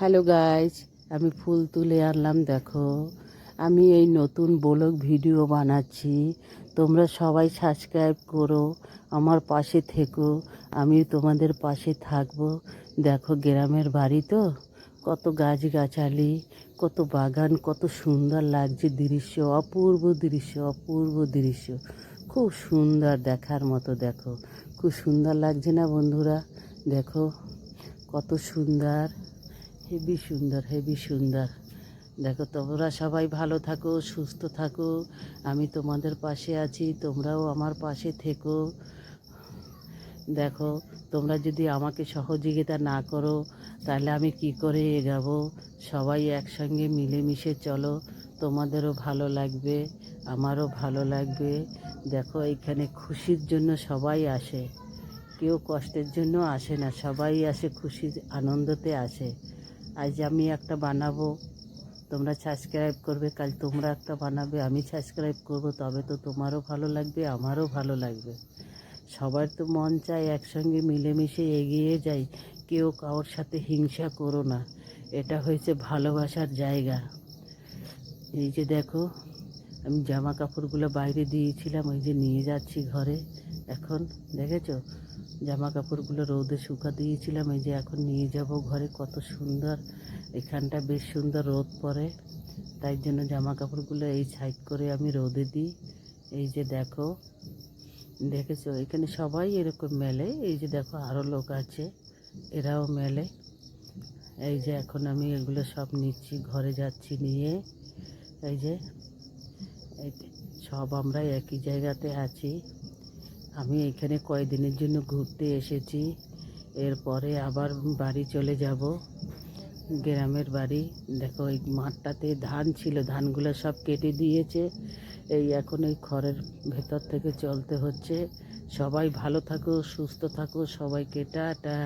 Hello guys আমি ফুল তুলে আনলাম, দেখো। আমি এই নতুন ব্লগ ভিডিও বানাচ্ছি। তোমরা সবাই সাবস্ক্রাইব করো, আমার পাশে থেকো আমি তোমাদের পাশে থাকব। দেখো গ্রামের বাড়ি তো, কত গাছগাছালি, কত বাগান, কত সুন্দর লাগছে দৃশ্য, অপূর্ব দৃশ্য অপূর্ব দৃশ্য। খুব সুন্দর দেখার মতো, দেখো। খুব সুন্দর লাগছে না বন্ধুরা? দেখো, কত সুন্দর। হেবি সুন্দর হেবি সুন্দর। দেখো, তোমরা সবাই ভালো থাকো, সুস্থ থাকো। আমি তোমাদের পাশে আছি, তোমরাও আমার পাশে থেকো। দেখো, তোমরা যদি আমাকে সহযোগিতা না করো, তাহলে আমি কি করে এগাবো? সবাই একসঙ্গে মিলেমিশে চলো। তোমাদেরও ভালো লাগবে, আমারও ভালো লাগবে। দেখো এইখানে খুশির জন্য সবাই আসে। কেউ কষ্টের জন্য আসে না, সবাই আসে খুশির আনন্দতে আসে। আজ আমি একটা বানাবো। তোমরা সাবস্ক্রাইব করবে, কাল তোমরা একটা বানাবে, আমি সাবস্ক্রাইব করব, তবে তো তোমারও ভালো লাগবে, আমারও ভালো লাগবে। সবার তো মন চায় একসঙ্গে মিলেমিশে এগিয়ে যাই, কেউ কারোর সাথে হিংসা করো না, এটা হয়েছে ভালোবাসার জায়গা। এই যে দেখো আমি জামা কাপড়গুলো বাইরে দিয়েছিলাম, ওই যে নিয়ে যাচ্ছি ঘরে। এখন দেখেছ? জামা কাপড়গুলো রোদে শুকা দিয়েছিলাম, এই যে এখন নিয়ে যাব ঘরে। কত সুন্দর, এখানটা বেশ সুন্দর রোদ পড়ে। তাই জন্য জামা কাপড়গুলো এই সাইড করে আমি রোদে দিই। এই যে দেখো, দেখেছ? এখানে সবাই এরকম মেলে। এই যে দেখো আরও লোক আছে, এরাও মেলে। এই যে এখন আমি এগুলো সব নিচ্ছি, ঘরে যাচ্ছি নিয়ে। এই যে এই যে সব আমরা একই জায়গাতে আছি। আমি এখানে কয়েকদিনের জন্য ঘুরতে এসেছি। এরপরে আবার বাড়ি চলে যাব। গ্রামের বাড়ি। দেখো, এই মাঠটাতে ধান ছিল, ধানগুলো সব কেটে দিয়েছে। এই এখন এই খড়ের ভেতর থেকে চলতে হচ্ছে। সবাই ভালো থাকো, সুস্থ থাকো, সবাইকে টাটা।